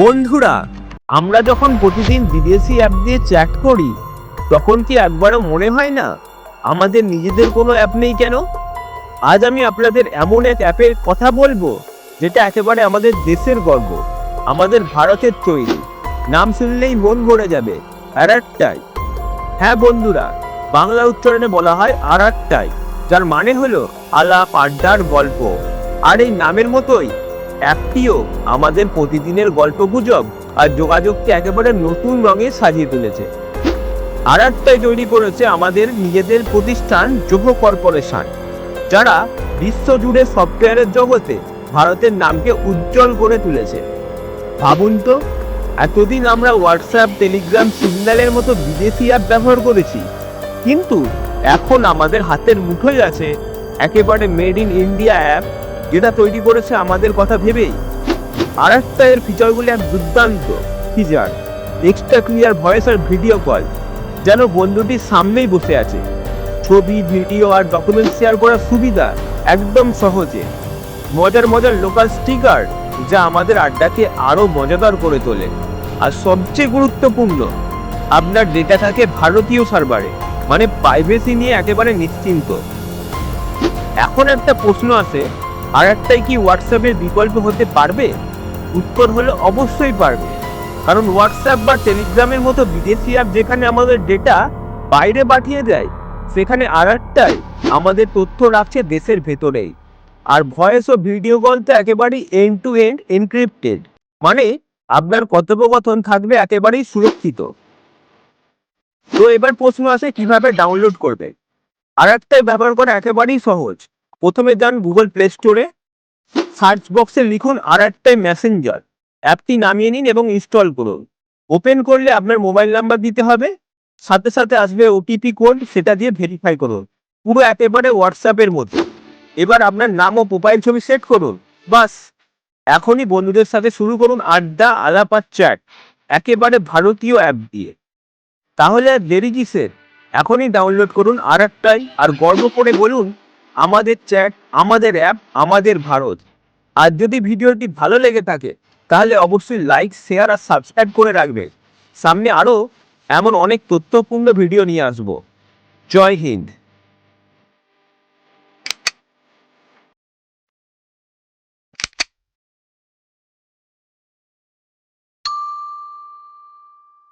বন্ধুরা, আমরা যখন প্রতিদিন বিদেশি অ্যাপ দিয়ে চ্যাট করি, তখন কি একবারও মনে হয় না আমাদের নিজেদের কোনো অ্যাপ নেই কেন? আজ আমি আপনাদের এমন এক অ্যাপের কথা বলব, যেটা একেবারে আমাদের দেশের গর্ব, আমাদের ভারতের তৈরি। নাম শুনলেই মন ভরে যাবে আরাট্টাই হ্যাঁ বন্ধুরা, বাংলা উচ্চারণে বলা হয় আরাট্টাই যার মানে হলো আলাপ, আড্ডার গল্প। আর এই নামের মতোই অ্যাপটিও আমাদের প্রতিদিনের গল্প গুজব আর যোগাযোগকে একেবারে নতুন রঙে সাজিয়ে তুলেছে। আর একটাই তৈরি করেছে আমাদের নিজেদের প্রতিষ্ঠান যোগ কর্পোরেশন, যারা বিশ্বজুড়ে সফটওয়্যারের জগতে ভারতের নামকে উজ্জ্বল করে তুলেছে। ভাবুন তো, এতদিন আমরা হোয়াটসঅ্যাপ, টেলিগ্রাম, সিগন্যালের মতো বিদেশি অ্যাপ ব্যবহার করেছি, কিন্তু এখন আমাদের হাতের মুঠোয় আছে একেবারে মেড ইন ইন্ডিয়া অ্যাপ। যেটা তৈরি করেছে আমাদের কথা ভেবেই। আর একটা এর ফিচারগুলি এক দুর্দান্ত ফিচার এক্সট্রা ক্লিয়ার ভয়েস আর ভিডিও কল যেন বন্ধুটির সামনেই বসে আছে। ছবি ভিডিও আর ডকুমেন্ট শেয়ার করার সুবিধা একদম সহজে। মজার মজার লোকাল স্টিকার যা আমাদের আড্ডাকে আরও মজাদার করে তোলে। আর সবচেয়ে গুরুত্বপূর্ণ, আপনার ডেটা থাকে ভারতীয় সার্ভারে মানে প্রাইভেসি নিয়ে একেবারে নিশ্চিন্ত। এখন একটা প্রশ্ন আছে আর একটাই কি হোয়াটসঅ্যাপের বিকল্প হতে পারবে? উত্তর হলো অবশ্যই পারবে। কারণ হোয়াটসঅ্যাপ বা টেলিগ্রামের মতো বিদেশি অ্যাপ যেখানে আমাদের ডেটা বাইরে পাঠিয়ে দেয়, সেখানে আর একটাই আমাদের তথ্য রাখছে দেশের ভেতরেই। আর ভয়েস ও ভিডিও কল তো একেবারেই এন্ড টু এন্ড এনক্রিপ্টেড মানে আপনার কথোপকথন থাকবে একেবারেই সুরক্ষিত। তো এবার প্রশ্ন আছে কীভাবে ডাউনলোড করবে? আর একটাই ব্যবহার করা একেবারেই সহজ। প্রথমে যান গুগল প্লে স্টোরে, সার্চ বক্সে লিখুন আর একটাই মেসেঞ্জার। অ্যাপটি নামিয়ে নিন এবং ইনস্টল করুন। ওপেন করলে আপনার মোবাইল নাম্বার দিতে হবে। সাথে সাথে আসবে ওটিপি কোড, সেটা দিয়ে ভেরিফাই করুন। পুরো একেবারে হোয়াটসঅ্যাপের মধ্যে। এবার আপনার নাম ও প্রোফাইল ছবি সেট করুন। বাস। এখনই বন্ধুদের সাথে শুরু করুন আড্ডা, আলাপ চ্যাট একেবারে ভারতীয় অ্যাপ দিয়ে। তাহলে আর দেরি কিসের? এখনই ডাউনলোড করুন আর একটাই আর গর্ব করে বলুন আমাদের চ্যাট আমাদের অ্যাপ আমাদের ভারত। আর যদি ভিডিওটি ভালো লেগে থাকে, তাহলে অবশ্যই লাইক শেয়ার আর সাবস্ক্রাইব করে রাখবে। সামনে আরও এমন অনেক তথ্যপূর্ণ ভিডিও নিয়ে আসব। জয় হিন্দ।